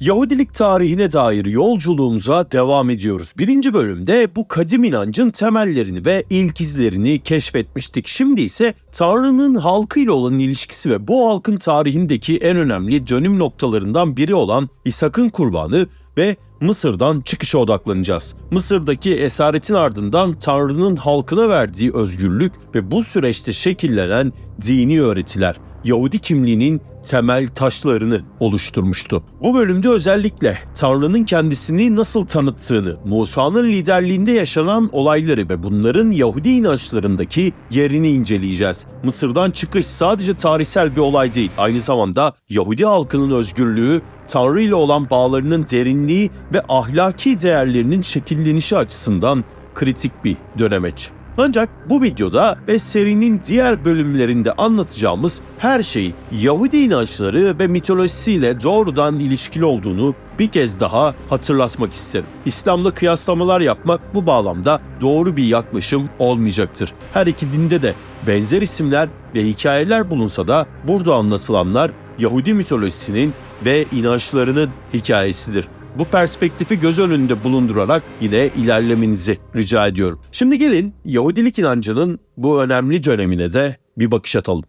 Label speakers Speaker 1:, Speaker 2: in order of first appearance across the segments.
Speaker 1: Yahudilik tarihine dair yolculuğumuza devam ediyoruz. Birinci bölümde bu kadim inancın temellerini ve ilk izlerini keşfetmiştik. Şimdi ise Tanrı'nın halkıyla olan ilişkisi ve bu halkın tarihindeki en önemli dönüm noktalarından biri olan İshak'ın kurbanı ve Mısır'dan çıkışa odaklanacağız. Mısır'daki esaretin ardından Tanrı'nın halkına verdiği özgürlük ve bu süreçte şekillenen dini öğretiler Yahudi kimliğinin temel taşlarını oluşturmuştu. Bu bölümde özellikle Tanrı'nın kendisini nasıl tanıttığını, Musa'nın liderliğinde yaşanan olayları ve bunların Yahudi inançlarındaki yerini inceleyeceğiz. Mısır'dan çıkış sadece tarihsel bir olay değil, aynı zamanda Yahudi halkının özgürlüğü, Tanrı ile olan bağlarının derinliği ve ahlaki değerlerinin şekillenişi açısından kritik bir dönemeç. Ancak bu videoda ve serinin diğer bölümlerinde anlatacağımız her şey Yahudi inançları ve mitolojisiyle doğrudan ilişkili olduğunu bir kez daha hatırlatmak isterim. İslam'la kıyaslamalar yapmak bu bağlamda doğru bir yaklaşım olmayacaktır. Her iki dinde de benzer isimler ve hikayeler bulunsa da burada anlatılanlar Yahudi mitolojisinin ve inançlarının hikayesidir bu perspektifi göz önünde bulundurarak yine ilerlemenizi rica ediyorum. Şimdi gelin Yahudilik inancının bu önemli dönemine de bir bakış atalım.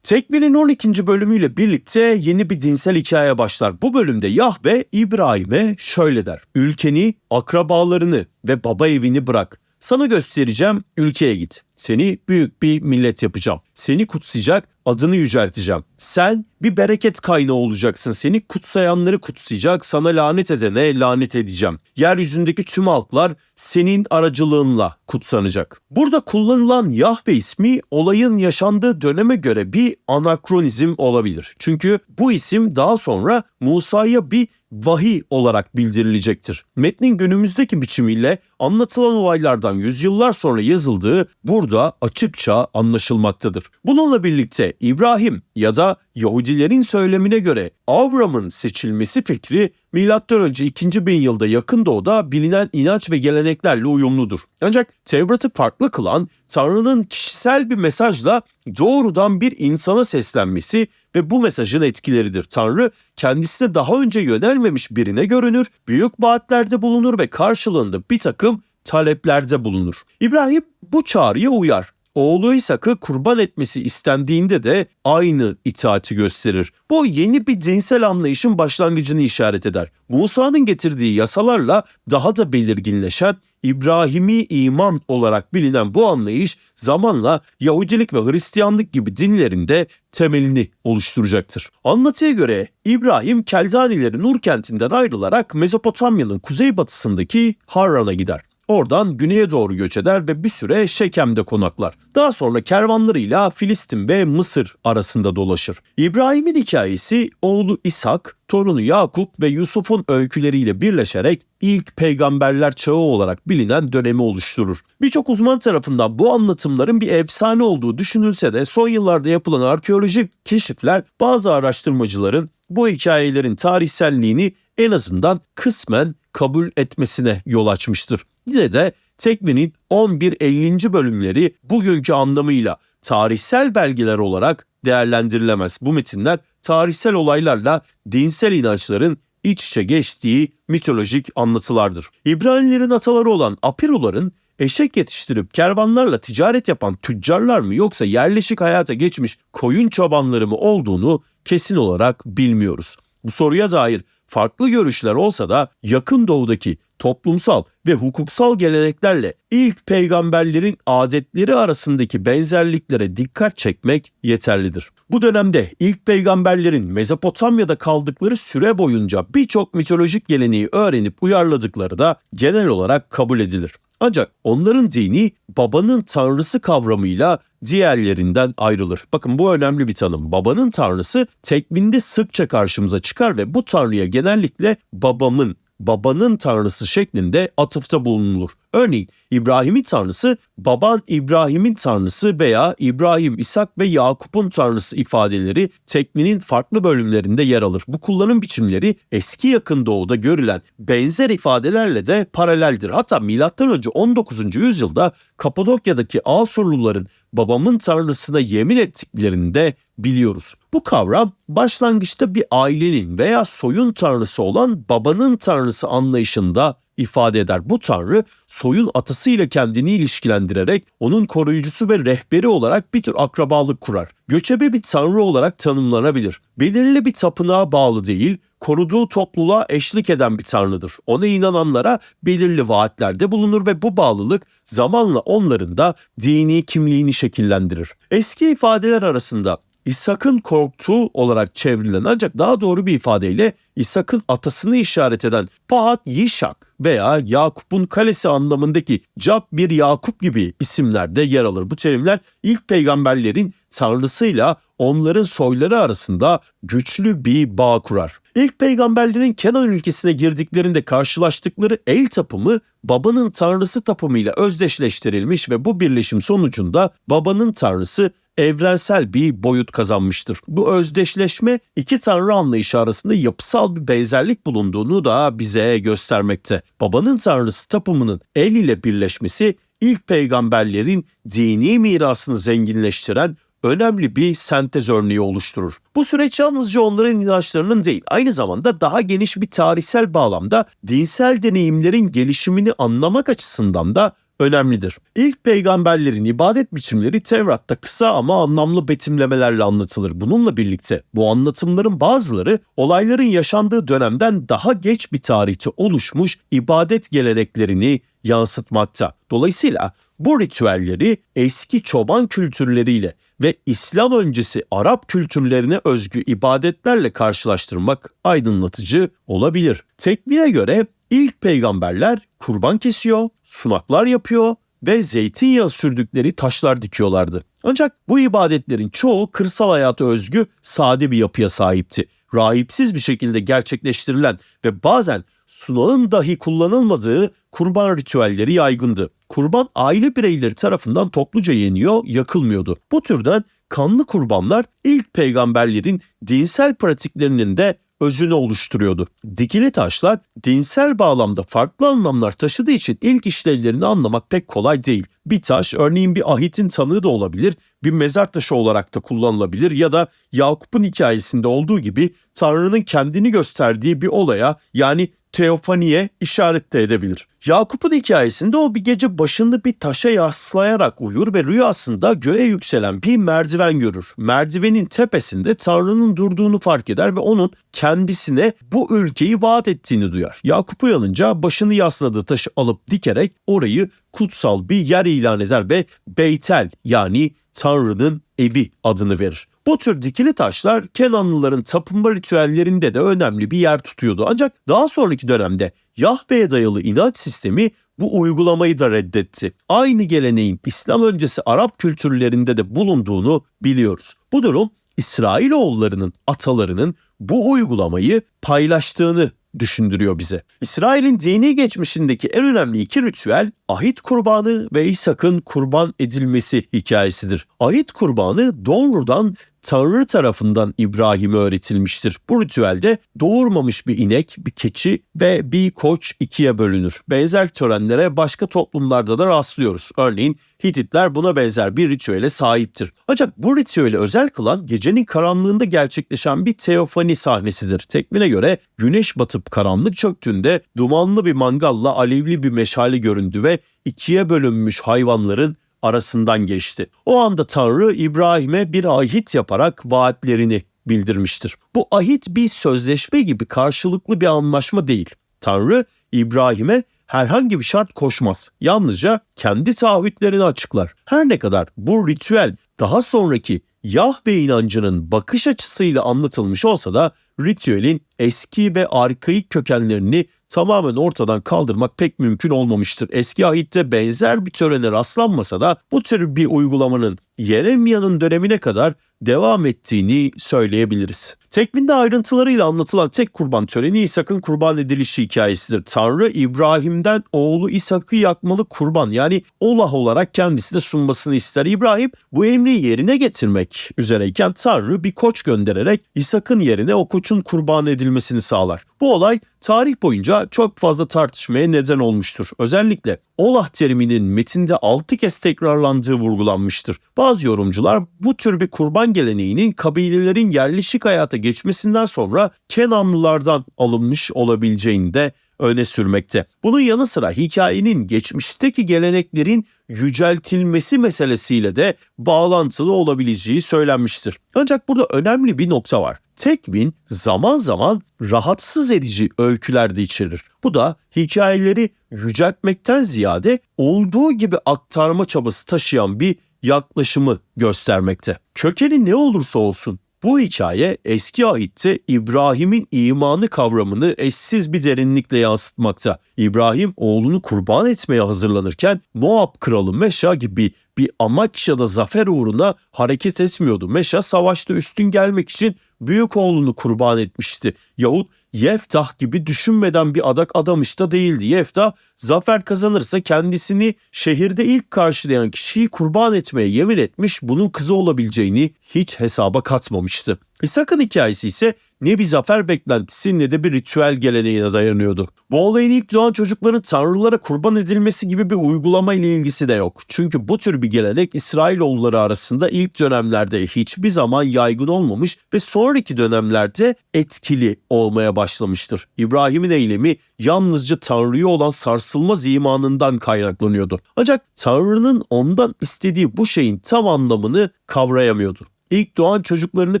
Speaker 1: Tekvin'in 12. bölümüyle birlikte yeni bir dinsel hikaye başlar. Bu bölümde Yahve İbrahim'e şöyle der. Ülkeni, akrabalarını ve baba evini bırak. Sana göstereceğim ülkeye git. Seni büyük bir millet yapacağım. Seni kutsayacak, adını yücelteceğim. Sen bir bereket kaynağı olacaksın. Seni kutsayanları kutsayacak, sana lanet edene lanet edeceğim. Yeryüzündeki tüm halklar senin aracılığınla kutsanacak. Burada kullanılan Yahve ismi olayın yaşandığı döneme göre bir anakronizm olabilir. Çünkü bu isim daha sonra Musa'ya bir vahiy olarak bildirilecektir. Metnin günümüzdeki biçimiyle anlatılan olaylardan yüzyıllar sonra yazıldığı burada açıkça anlaşılmaktadır. Bununla birlikte İbrahim ya da Yahudilerin söylemine göre Avram'ın seçilmesi fikri M.Ö. 2. bin yılda yakın doğuda bilinen inanç ve geleneklerle uyumludur. Ancak Tevrat'ı farklı kılan Tanrı'nın kişisel bir mesajla doğrudan bir insana seslenmesi ve bu mesajın etkileridir. Tanrı kendisine daha önce yönelmemiş birine görünür, büyük vaatlerde bulunur ve karşılığında bir takım taleplerde bulunur. İbrahim bu çağrıya uyar oğlu İshak'ı kurban etmesi istendiğinde de aynı itaati gösterir. Bu yeni bir dinsel anlayışın başlangıcını işaret eder. Musa'nın getirdiği yasalarla daha da belirginleşen İbrahimi iman olarak bilinen bu anlayış zamanla Yahudilik ve Hristiyanlık gibi dinlerinde temelini oluşturacaktır. Anlatıya göre İbrahim Keldanilerin Ur kentinden ayrılarak Mezopotamya'nın kuzeybatısındaki Harran'a gider. Oradan güneye doğru göç eder ve bir süre Şekem'de konaklar. Daha sonra kervanlarıyla Filistin ve Mısır arasında dolaşır. İbrahim'in hikayesi oğlu İshak, torunu Yakup ve Yusuf'un öyküleriyle birleşerek ilk peygamberler çağı olarak bilinen dönemi oluşturur. Birçok uzman tarafından bu anlatımların bir efsane olduğu düşünülse de son yıllarda yapılan arkeolojik keşifler bazı araştırmacıların bu hikayelerin tarihselliğini en azından kısmen kabul etmesine yol açmıştır. Yine de Tekvin'in 11-50. bölümleri bugünkü anlamıyla tarihsel belgeler olarak değerlendirilemez. Bu metinler tarihsel olaylarla dinsel inançların iç içe geçtiği mitolojik anlatılardır. İbranilerin ataları olan Apiruların eşek yetiştirip kervanlarla ticaret yapan tüccarlar mı yoksa yerleşik hayata geçmiş koyun çobanları mı olduğunu kesin olarak bilmiyoruz. Bu soruya dair farklı görüşler olsa da yakın doğudaki toplumsal ve hukuksal geleneklerle ilk peygamberlerin adetleri arasındaki benzerliklere dikkat çekmek yeterlidir. Bu dönemde ilk peygamberlerin Mezopotamya'da kaldıkları süre boyunca birçok mitolojik geleneği öğrenip uyarladıkları da genel olarak kabul edilir. Ancak onların dini babanın tanrısı kavramıyla diğerlerinden ayrılır. Bakın bu önemli bir tanım. Babanın tanrısı tekvinde sıkça karşımıza çıkar ve bu tanrıya genellikle babamın babanın tanrısı şeklinde atıfta bulunulur. Örneğin İbrahim'in tanrısı baban İbrahim'in tanrısı veya İbrahim, İshak ve Yakup'un tanrısı ifadeleri tekminin farklı bölümlerinde yer alır. Bu kullanım biçimleri eski yakın doğuda görülen benzer ifadelerle de paraleldir. Hatta M.Ö. 19. yüzyılda Kapadokya'daki Asurluların babamın tanrısına yemin ettiklerini de biliyoruz. Bu kavram başlangıçta bir ailenin veya soyun tanrısı olan babanın tanrısı anlayışında ifade eder. Bu tanrı soyun atasıyla kendini ilişkilendirerek onun koruyucusu ve rehberi olarak bir tür akrabalık kurar. Göçebe bir tanrı olarak tanımlanabilir. Belirli bir tapınağa bağlı değil, koruduğu topluluğa eşlik eden bir tanrıdır. Ona inananlara belirli vaatlerde bulunur ve bu bağlılık zamanla onların da dini kimliğini şekillendirir. Eski ifadeler arasında İshak'ın korktuğu olarak çevrilen ancak daha doğru bir ifadeyle İshak'ın atasını işaret eden Pahat Yişak veya Yakup'un kalesi anlamındaki Cab bir Yakup gibi isimlerde yer alır. Bu terimler ilk peygamberlerin tanrısıyla onların soyları arasında güçlü bir bağ kurar. İlk peygamberlerin Kenan ülkesine girdiklerinde karşılaştıkları el tapımı babanın tanrısı tapımıyla özdeşleştirilmiş ve bu birleşim sonucunda babanın tanrısı evrensel bir boyut kazanmıştır. Bu özdeşleşme iki tanrı anlayışı arasında yapısal bir benzerlik bulunduğunu da bize göstermekte. Babanın tanrısı tapımının el ile birleşmesi ilk peygamberlerin dini mirasını zenginleştiren önemli bir sentez örneği oluşturur. Bu süreç yalnızca onların inançlarının değil, aynı zamanda daha geniş bir tarihsel bağlamda dinsel deneyimlerin gelişimini anlamak açısından da önemlidir. İlk peygamberlerin ibadet biçimleri Tevrat'ta kısa ama anlamlı betimlemelerle anlatılır. Bununla birlikte bu anlatımların bazıları olayların yaşandığı dönemden daha geç bir tarihte oluşmuş ibadet geleneklerini yansıtmakta. Dolayısıyla bu ritüelleri eski çoban kültürleriyle ve İslam öncesi Arap kültürlerine özgü ibadetlerle karşılaştırmak aydınlatıcı olabilir. Tekvire göre ilk peygamberler kurban kesiyor, sunaklar yapıyor ve zeytinyağı sürdükleri taşlar dikiyorlardı. Ancak bu ibadetlerin çoğu kırsal hayata özgü sade bir yapıya sahipti. Rahipsiz bir şekilde gerçekleştirilen ve bazen sunağın dahi kullanılmadığı kurban ritüelleri yaygındı. Kurban aile bireyleri tarafından topluca yeniyor, yakılmıyordu. Bu türden kanlı kurbanlar ilk peygamberlerin dinsel pratiklerinin de özünü oluşturuyordu. Dikili taşlar dinsel bağlamda farklı anlamlar taşıdığı için ilk işlevlerini anlamak pek kolay değil. Bir taş örneğin bir ahitin tanığı da olabilir, bir mezar taşı olarak da kullanılabilir ya da Yakup'un hikayesinde olduğu gibi Tanrı'nın kendini gösterdiği bir olaya yani teofaniye işaret de edebilir. Yakup'un hikayesinde o bir gece başını bir taşa yaslayarak uyur ve rüyasında göğe yükselen bir merdiven görür. Merdivenin tepesinde Tanrı'nın durduğunu fark eder ve onun kendisine bu ülkeyi vaat ettiğini duyar. Yakup uyanınca başını yasladığı taşı alıp dikerek orayı kutsal bir yer ilan eder ve Beytel yani Tanrı'nın evi adını verir. Bu tür dikili taşlar Kenanlıların tapınma ritüellerinde de önemli bir yer tutuyordu. Ancak daha sonraki dönemde Yahve'ye dayalı inanç sistemi bu uygulamayı da reddetti. Aynı geleneğin İslam öncesi Arap kültürlerinde de bulunduğunu biliyoruz. Bu durum İsrailoğullarının atalarının bu uygulamayı paylaştığını düşündürüyor bize. İsrail'in dini geçmişindeki en önemli iki ritüel ahit kurbanı ve İshak'ın kurban edilmesi hikayesidir. Ahit kurbanı doğrudan Tanrı tarafından İbrahim'e öğretilmiştir. Bu ritüelde doğurmamış bir inek, bir keçi ve bir koç ikiye bölünür. Benzer törenlere başka toplumlarda da rastlıyoruz. Örneğin Hititler buna benzer bir ritüele sahiptir. Ancak bu ritüeli özel kılan gecenin karanlığında gerçekleşen bir teofani sahnesidir. Tekmine göre güneş batıp karanlık çöktüğünde dumanlı bir mangalla alevli bir meşale göründü ve ikiye bölünmüş hayvanların arasından geçti. O anda Tanrı İbrahim'e bir ahit yaparak vaatlerini bildirmiştir. Bu ahit bir sözleşme gibi karşılıklı bir anlaşma değil. Tanrı İbrahim'e herhangi bir şart koşmaz. Yalnızca kendi taahhütlerini açıklar. Her ne kadar bu ritüel daha sonraki Yahve inancının bakış açısıyla anlatılmış olsa da ritüelin eski ve arkaik kökenlerini tamamen ortadan kaldırmak pek mümkün olmamıştır. Eski ahitte benzer bir törene rastlanmasa da bu tür bir uygulamanın Yeremya'nın dönemine kadar devam ettiğini söyleyebiliriz. Tekvinde ayrıntılarıyla anlatılan tek kurban töreni İshak'ın kurban edilişi hikayesidir. Tanrı İbrahim'den oğlu İshak'ı yakmalı kurban yani olah olarak kendisine sunmasını ister. İbrahim bu emri yerine getirmek üzereyken Tanrı bir koç göndererek İshak'ın yerine o koçu koçun kurban edilmesini sağlar. Bu olay tarih boyunca çok fazla tartışmaya neden olmuştur. Özellikle olah teriminin metinde 6 kez tekrarlandığı vurgulanmıştır. Bazı yorumcular bu tür bir kurban geleneğinin kabilelerin yerleşik hayata geçmesinden sonra Kenanlılardan alınmış olabileceğini de öne sürmekte. Bunun yanı sıra hikayenin geçmişteki geleneklerin yüceltilmesi meselesiyle de bağlantılı olabileceği söylenmiştir. Ancak burada önemli bir nokta var. Tekvin zaman zaman rahatsız edici öyküler de içerir. Bu da hikayeleri yüceltmekten ziyade olduğu gibi aktarma çabası taşıyan bir yaklaşımı göstermekte. Kökeni ne olursa olsun bu hikaye eski ahitte İbrahim'in imanı kavramını eşsiz bir derinlikle yansıtmakta. İbrahim oğlunu kurban etmeye hazırlanırken Moab kralı Meşa gibi bir amaç ya da zafer uğruna hareket etmiyordu. Meşa savaşta üstün gelmek için büyük oğlunu kurban etmişti. Yahut Yeftah gibi düşünmeden bir adak adamış da değildi. Yeftah zafer kazanırsa kendisini şehirde ilk karşılayan kişiyi kurban etmeye yemin etmiş bunun kızı olabileceğini hiç hesaba katmamıştı. İshak'ın hikayesi ise ne bir zafer beklentisi ne de bir ritüel geleneğine dayanıyordu. Bu olayın ilk doğan çocukların tanrılara kurban edilmesi gibi bir uygulama ile ilgisi de yok. Çünkü bu tür bir gelenek İsrailoğulları arasında ilk dönemlerde hiçbir zaman yaygın olmamış ve sonraki dönemlerde etkili olmaya başlamıştır. İbrahim'in eylemi yalnızca Tanrı'ya olan sarsılmaz imanından kaynaklanıyordu. Ancak Tanrı'nın ondan istediği bu şeyin tam anlamını kavrayamıyordu. İlk doğan çocuklarını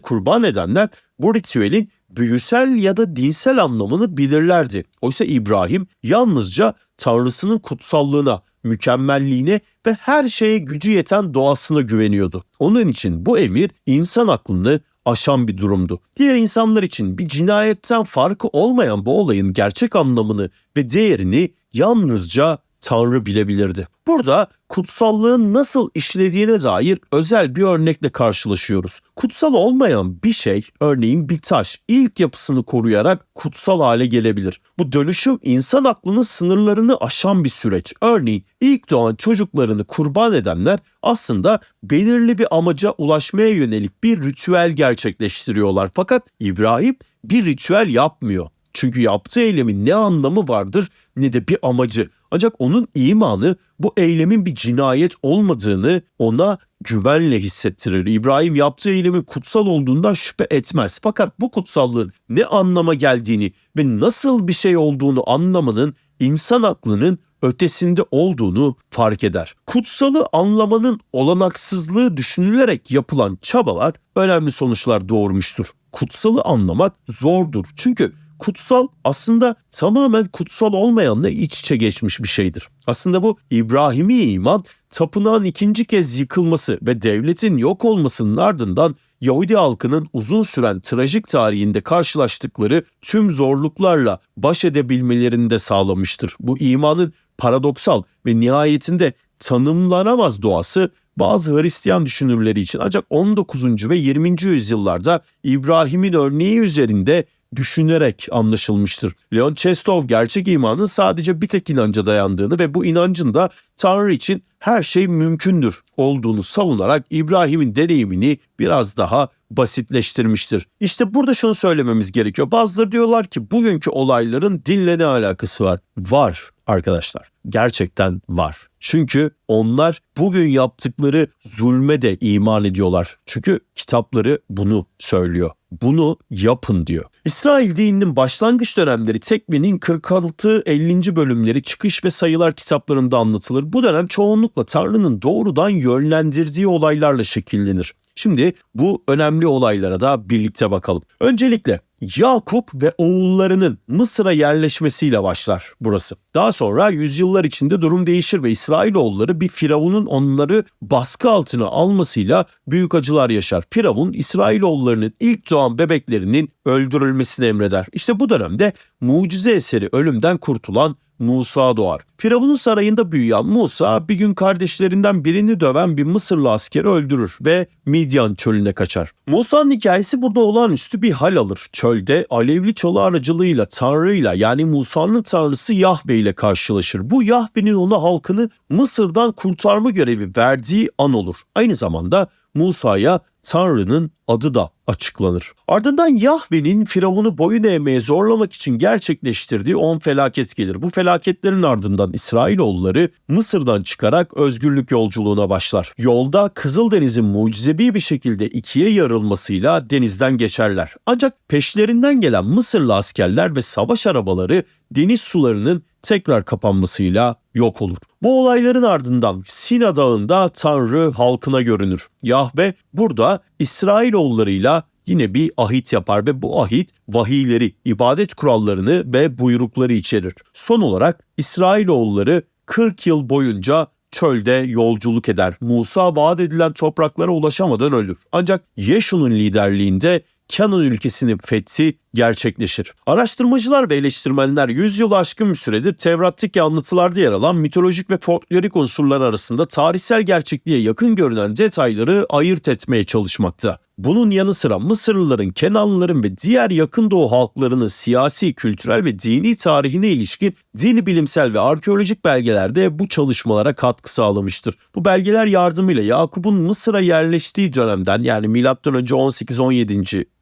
Speaker 1: kurban edenler bu ritüelin büyüsel ya da dinsel anlamını bilirlerdi. Oysa İbrahim yalnızca Tanrısının kutsallığına, mükemmelliğine ve her şeye gücü yeten doğasına güveniyordu. Onun için bu emir insan aklını aşan bir durumdu. Diğer insanlar için bir cinayetten farkı olmayan bu olayın gerçek anlamını ve değerini yalnızca Tanrı bilebilirdi. Burada kutsallığın nasıl işlediğine dair özel bir örnekle karşılaşıyoruz. Kutsal olmayan bir şey, örneğin bir taş, ilk yapısını koruyarak kutsal hale gelebilir. Bu dönüşüm insan aklının sınırlarını aşan bir süreç. Örneğin ilk doğan çocuklarını kurban edenler aslında belirli bir amaca ulaşmaya yönelik bir ritüel gerçekleştiriyorlar. Fakat İbrahim bir ritüel yapmıyor. Çünkü yaptığı eylemin ne anlamı vardır ne de bir amacı. Ancak onun imanı bu eylemin bir cinayet olmadığını ona güvenle hissettirir. İbrahim yaptığı eylemin kutsal olduğundan şüphe etmez. Fakat bu kutsallığın ne anlama geldiğini ve nasıl bir şey olduğunu anlamanın insan aklının ötesinde olduğunu fark eder. Kutsalı anlamanın olanaksızlığı düşünülerek yapılan çabalar önemli sonuçlar doğurmuştur. Kutsalı anlamak zordur. Çünkü kutsal aslında tamamen kutsal olmayanla iç içe geçmiş bir şeydir. Aslında bu İbrahimi iman tapınağın ikinci kez yıkılması ve devletin yok olmasının ardından Yahudi halkının uzun süren trajik tarihinde karşılaştıkları tüm zorluklarla baş edebilmelerini de sağlamıştır. Bu imanın paradoksal ve nihayetinde tanımlanamaz doğası bazı Hristiyan düşünürleri için ancak 19. ve 20. yüzyıllarda İbrahim'in örneği üzerinde düşünerek anlaşılmıştır. Leon Chestov gerçek imanın sadece bir tek inanca dayandığını ve bu inancın da Tanrı için her şey mümkündür olduğunu savunarak İbrahim'in deneyimini biraz daha basitleştirmiştir. İşte burada şunu söylememiz gerekiyor. Bazıları diyorlar ki bugünkü olayların dinle ne alakası var? Var arkadaşlar. Gerçekten var. Çünkü onlar bugün yaptıkları zulme de iman ediyorlar. Çünkü kitapları bunu söylüyor. Bunu yapın diyor. İsrail dininin başlangıç dönemleri Tekvin'in 46-50. bölümleri çıkış ve sayılar kitaplarında anlatılır. Bu dönem çoğunlukla Tanrı'nın doğrudan yönlendirdiği olaylarla şekillenir. Şimdi bu önemli olaylara da birlikte bakalım. Öncelikle Yakup ve oğullarının Mısır'a yerleşmesiyle başlar burası. Daha sonra yüzyıllar içinde durum değişir ve İsrailoğulları bir firavunun onları baskı altına almasıyla büyük acılar yaşar. Firavun İsrailoğullarının ilk doğan bebeklerinin öldürülmesini emreder. İşte bu dönemde mucize eseri ölümden kurtulan Musa doğar. Firavun'un sarayında büyüyen Musa bir gün kardeşlerinden birini döven bir Mısırlı askeri öldürür ve Midyan çölüne kaçar. Musa'nın hikayesi burada olağanüstü bir hal alır. Çölde alevli çalı aracılığıyla Tanrı'yla yani Musa'nın tanrısı Yahve ile karşılaşır. Bu Yahve'nin ona halkını Mısır'dan kurtarma görevi verdiği an olur. Aynı zamanda Musa'ya Tanrı'nın adı da açıklanır. Ardından Yahve'nin Firavun'u boyun eğmeye zorlamak için gerçekleştirdiği 10 felaket gelir. Bu felaketlerin ardından İsrailoğulları Mısır'dan çıkarak özgürlük yolculuğuna başlar. Yolda Kızıldeniz'in mucizevi bir şekilde ikiye yarılmasıyla denizden geçerler. Ancak peşlerinden gelen Mısırlı askerler ve savaş arabaları deniz sularının tekrar kapanmasıyla yok olur. Bu olayların ardından Sina Dağı'nda Tanrı halkına görünür. Yahve burada İsrailoğullarıyla yine bir ahit yapar ve bu ahit vahiyleri, ibadet kurallarını ve buyrukları içerir. Son olarak İsrailoğulları 40 yıl boyunca çölde yolculuk eder. Musa vaat edilen topraklara ulaşamadan ölür. Ancak Yeşu'nun liderliğinde Kenan ülkesinin fethi gerçekleşir. Araştırmacılar ve eleştirmenler yüzyıl aşkın bir süredir Tevrat'taki anlatılarda yer alan mitolojik ve folklorik unsurlar arasında tarihsel gerçekliğe yakın görünen detayları ayırt etmeye çalışmakta. Bunun yanı sıra Mısırlıların, Kenanlıların ve diğer yakın doğu halklarının siyasi, kültürel ve dini tarihine ilişkin dini bilimsel ve arkeolojik belgelerde bu çalışmalara katkı sağlamıştır. Bu belgeler yardımıyla Yakup'un Mısır'a yerleştiği dönemden yani M.Ö. 18-17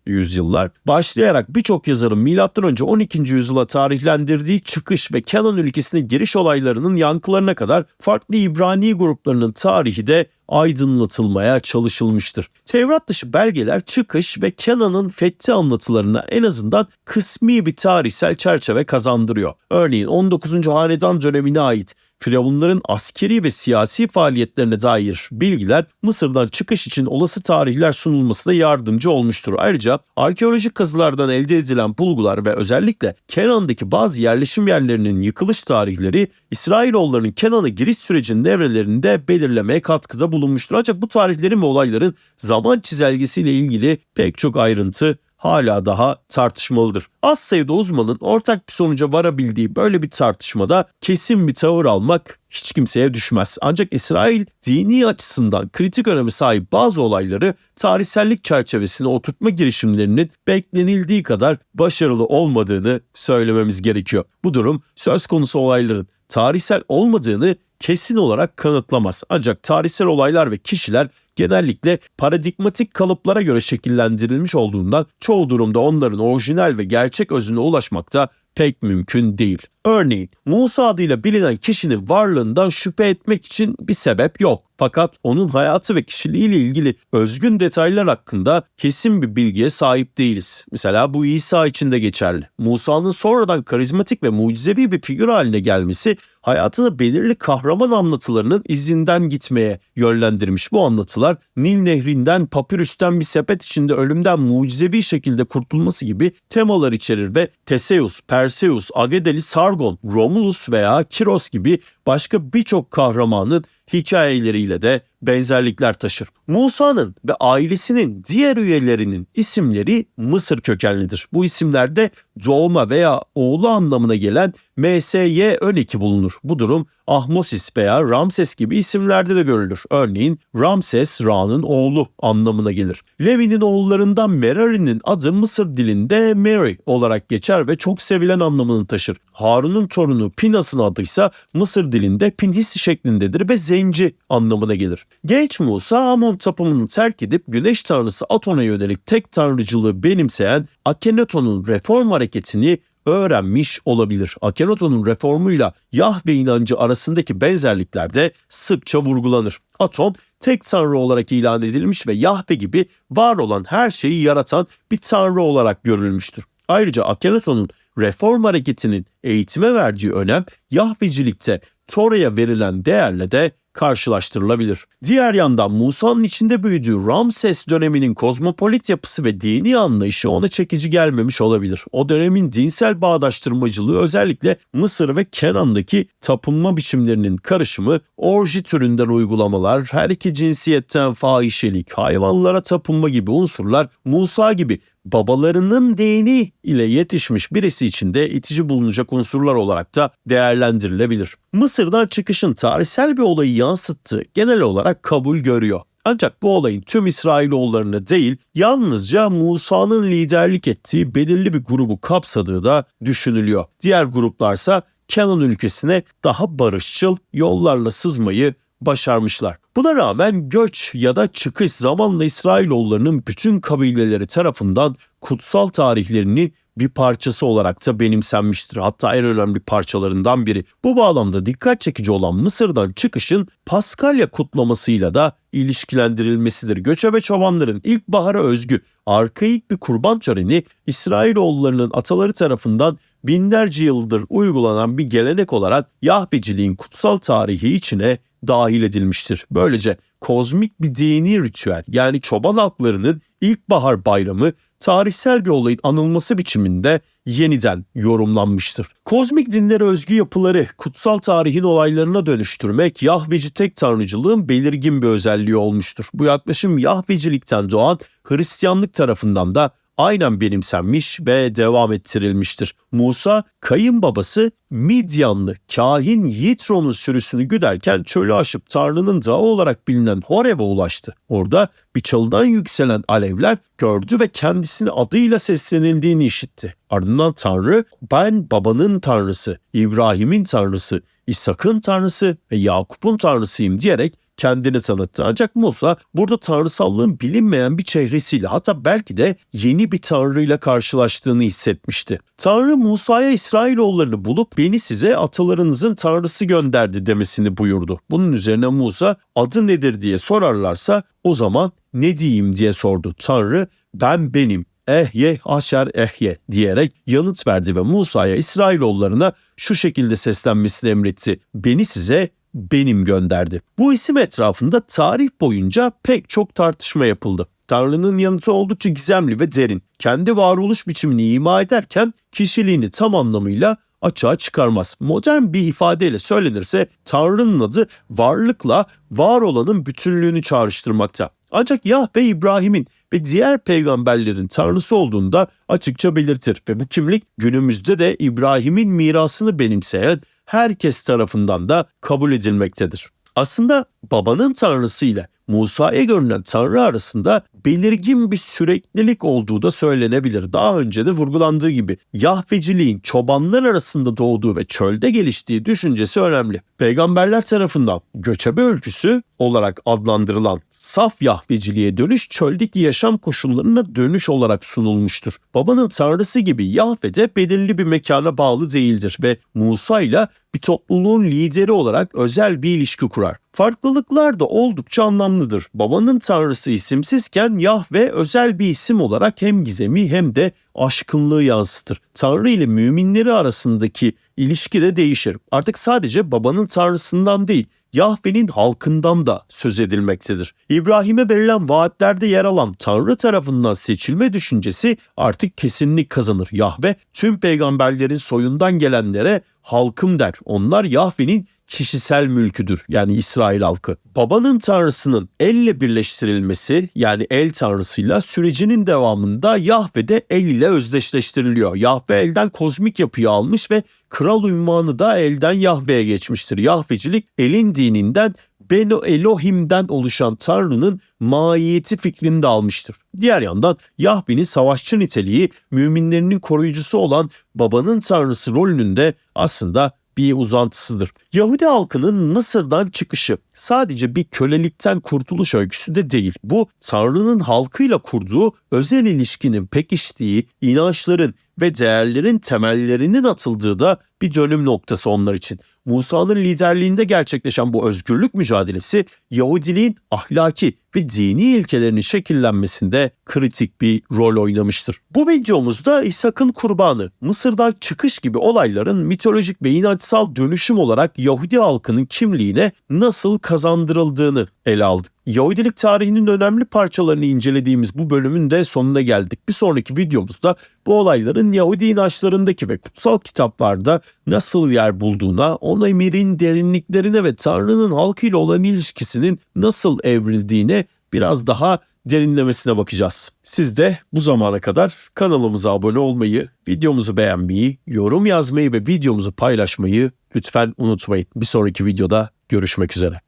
Speaker 1: yüzyıllar başlayarak birçok yazarın M.Ö. 12. yüzyıla tarihlendirdiği çıkış ve Kenan ülkesine giriş olaylarının yankılarına kadar farklı İbrani gruplarının tarihi de aydınlatılmaya çalışılmıştır. Tevrat dışı belgeler çıkış ve Kenan'ın fethi anlatılarına en azından kısmi bir tarihsel çerçeve kazandırıyor. Örneğin 19. Hanedan dönemine ait Firavunların askeri ve siyasi faaliyetlerine dair bilgiler Mısır'dan çıkış için olası tarihler sunulmasına yardımcı olmuştur. Ayrıca arkeolojik kazılardan elde edilen bulgular ve özellikle Kenan'daki bazı yerleşim yerlerinin yıkılış tarihleri İsrailoğullarının Kenan'a giriş sürecinin evrelerinde belirlemeye katkıda bulunmuştur. Ancak bu tarihlerin ve olayların zaman çizelgesiyle ilgili pek çok ayrıntı hala daha tartışmalıdır. Az sayıda uzmanın ortak bir sonuca varabildiği böyle bir tartışmada kesin bir tavır almak hiç kimseye düşmez. Ancak İsrail dini açısından kritik öneme sahip bazı olayları tarihsellik çerçevesine oturtma girişimlerinin beklenildiği kadar başarılı olmadığını söylememiz gerekiyor. Bu durum söz konusu olayların tarihsel olmadığını kesin olarak kanıtlamaz. Ancak tarihsel olaylar ve kişiler genellikle paradigmatik kalıplara göre şekillendirilmiş olduğundan çoğu durumda onların orijinal ve gerçek özüne ulaşmakta pek mümkün değil. Örneğin Musa adıyla bilinen kişinin varlığından şüphe etmek için bir sebep yok. Fakat onun hayatı ve kişiliğiyle ilgili özgün detaylar hakkında kesin bir bilgiye sahip değiliz. Mesela bu İsa için de geçerli. Musa'nın sonradan karizmatik ve mucizevi bir figür haline gelmesi hayatını belirli kahraman anlatılarının izinden gitmeye yönlendirmiş. Bu anlatılar Nil Nehri'nden papirüsten bir sepet içinde ölümden mucizevi şekilde kurtulması gibi temalar içerir ve Teseus, Perseus, Agedeli, Sargon, Romulus veya Kiros gibi başka birçok kahramanın hikayeleriyle de benzerlikler taşır. Musa'nın ve ailesinin diğer üyelerinin isimleri Mısır kökenlidir. Bu isimlerde doğma veya oğlu anlamına gelen MSY ön eki bulunur. Bu durum Ahmosis veya Ramses gibi isimlerde de görülür. Örneğin Ramses Ra'nın oğlu anlamına gelir. Levi'nin oğullarından Merari'nin adı Mısır dilinde Mary olarak geçer ve çok sevilen anlamını taşır. Harun'un torunu Pinas'ın adı ise Mısır dilinde Pinhis şeklindedir ve zenci anlamına gelir. Genç Musa Amon tapımını terk edip güneş tanrısı Aton'a yönelik tek tanrıcılığı benimseyen Akhenaton'un reform hareketini öğrenmiş olabilir. Akhenaton'un reformuyla Yahve inancı arasındaki benzerlikler de sıkça vurgulanır. Aton tek tanrı olarak ilan edilmiş ve Yahve gibi var olan her şeyi yaratan bir tanrı olarak görülmüştür. Ayrıca Akhenaton'un reform hareketinin eğitime verdiği önem Yahvecilikte Tora'ya verilen değerle de karşılaştırılabilir. Diğer yandan Musa'nın içinde büyüdüğü Ramses döneminin kozmopolit yapısı ve dini anlayışı ona çekici gelmemiş olabilir. O dönemin dinsel bağdaştırmacılığı özellikle Mısır ve Kenan'daki tapınma biçimlerinin karışımı, orji türünden uygulamalar, her iki cinsiyetten fahişelik, hayvanlara tapınma gibi unsurlar Musa gibi babalarının dini ile yetişmiş birisi için de itici bulunacak unsurlar olarak da değerlendirilebilir. Mısır'dan çıkışın tarihsel bir olayı yansıttığı genel olarak kabul görüyor. Ancak bu olayın tüm İsrailoğullarını değil, yalnızca Musa'nın liderlik ettiği belirli bir grubu kapsadığı da düşünülüyor. Diğer gruplarsa Kenan ülkesine daha barışçıl yollarla sızmayı başarmışlar. Buna rağmen göç ya da çıkış zamanla İsrailoğullarının bütün kabileleri tarafından kutsal tarihlerinin bir parçası olarak da benimsenmiştir. Hatta en önemli parçalarından biri. Bu bağlamda dikkat çekici olan Mısır'dan çıkışın Paskalya kutlamasıyla da ilişkilendirilmesidir. Göçebe çobanların ilkbahara özgü arkaik bir kurban töreni İsrailoğullarının ataları tarafından binlerce yıldır uygulanan bir gelenek olarak Yahveciliğin kutsal tarihi içine dahil edilmiştir. Böylece kozmik bir dini ritüel yani çoban halklarının ilkbahar bayramı tarihsel bir olayın anılması biçiminde yeniden yorumlanmıştır. Kozmik dinlere özgü yapıları kutsal tarihin olaylarına dönüştürmek Yahveci tek tanrıcılığın belirgin bir özelliği olmuştur. Bu yaklaşım Yahvecilikten doğan Hristiyanlık tarafından da aynen benimsenmiş ve devam ettirilmiştir. Musa, kayınbabası Midyanlı kahin Yitron'un sürüsünü güderken çölü aşıp Tanrı'nın dağı olarak bilinen Horev'e ulaştı. Orada bir çalıdan yükselen alevler gördü ve kendisini adıyla seslenildiğini işitti. Ardından Tanrı, ben babanın Tanrısı, İbrahim'in Tanrısı, İshak'ın Tanrısı ve Yakup'un Tanrısıyım diyerek kendini tanıttı. Ancak Musa burada tanrısallığın bilinmeyen bir çehresiyle hatta belki de yeni bir tanrıyla karşılaştığını hissetmişti. Tanrı Musa'ya İsrailoğullarını bulup beni size atalarınızın tanrısı gönderdi demesini buyurdu. Bunun üzerine Musa adı nedir diye sorarlarsa o zaman ne diyeyim diye sordu. Tanrı ben benim Ehye Aşer Ehye diyerek yanıt verdi ve Musa'ya İsrailoğullarına şu şekilde seslenmesini emretti. Beni size benim gönderdi. Bu isim etrafında tarih boyunca pek çok tartışma yapıldı. Tanrı'nın yanıtı oldukça gizemli ve derin. Kendi varoluş biçimini ima ederken kişiliğini tam anlamıyla açığa çıkarmaz. Modern bir ifadeyle söylenirse Tanrı'nın adı varlıkla var olanın bütünlüğünü çağrıştırmakta. Ancak Yahve İbrahim'in ve diğer peygamberlerin tanrısı olduğunu da açıkça belirtir ve bu kimlik günümüzde de İbrahim'in mirasını benimseyen herkes tarafından da kabul edilmektedir. Aslında babanın tanrısı ile Musa'ya görünen tanrı arasında belirgin bir süreklilik olduğu da söylenebilir. Daha önce de vurgulandığı gibi Yahveciliğin çobanlar arasında doğduğu ve çölde geliştiği düşüncesi önemli. Peygamberler tarafından göçebe ülküsü olarak adlandırılan saf Yahveciliğe dönüş çöldeki yaşam koşullarına dönüş olarak sunulmuştur. Babanın tanrısı gibi Yahve de belirli bir mekana bağlı değildir ve Musa ile bir topluluğun lideri olarak özel bir ilişki kurar. Farklılıklar da oldukça anlamlıdır. Babanın tanrısı isimsizken Yahve özel bir isim olarak hem gizemi hem de aşkınlığı yansıtır. Tanrı ile müminleri arasındaki ilişki de değişir. Artık sadece babanın tanrısından değil, Yahve'nin halkından da söz edilmektedir. İbrahim'e verilen vaatlerde yer alan Tanrı tarafından seçilme düşüncesi artık kesinlik kazanır. Yahve tüm peygamberlerin soyundan gelenlere halkım der. Onlar Yahve'nin kişisel mülküdür yani İsrail halkı. Babanın tanrısının elle birleştirilmesi yani el tanrısıyla sürecinin devamında Yahve de el ile özdeşleştiriliyor. Yahve elden kozmik yapıyı almış ve kral ünvanı da elden Yahve'ye geçmiştir. Yahvecilik elin dininden Beno Elohim'den oluşan Tanrı'nın mahiyeti fikrini de almıştır. Diğer yandan Yahve'nin savaşçı niteliği müminlerinin koruyucusu olan babanın tanrısı rolünün de aslında bir uzantısıdır. Yahudi halkının Mısır'dan çıkışı sadece bir kölelikten kurtuluş öyküsü de değil. Bu Tanrı'nın halkıyla kurduğu özel ilişkinin pekiştiği, inançların ve değerlerin temellerinin atıldığı da bir dönüm noktası onlar için. Musa'nın liderliğinde gerçekleşen bu özgürlük mücadelesi Yahudiliğin ahlaki ve dini ilkelerinin şekillenmesinde kritik bir rol oynamıştır. Bu videomuzda İshak'ın kurbanı, Mısır'dan çıkış gibi olayların mitolojik ve inançsal dönüşüm olarak Yahudi halkının kimliğine nasıl kazandırıldığını ele aldık. Yahudilik tarihinin önemli parçalarını incelediğimiz bu bölümün de sonuna geldik. Bir sonraki videomuzda bu olayların Yahudi inançlarındaki ve kutsal kitaplarda nasıl yer bulduğuna, on emirin derinliklerine ve Tanrı'nın halkıyla olan ilişkisinin nasıl evrildiğine biraz daha derinlemesine bakacağız. Siz de bu zamana kadar kanalımıza abone olmayı, videomuzu beğenmeyi, yorum yazmayı ve videomuzu paylaşmayı lütfen unutmayın. Bir sonraki videoda görüşmek üzere.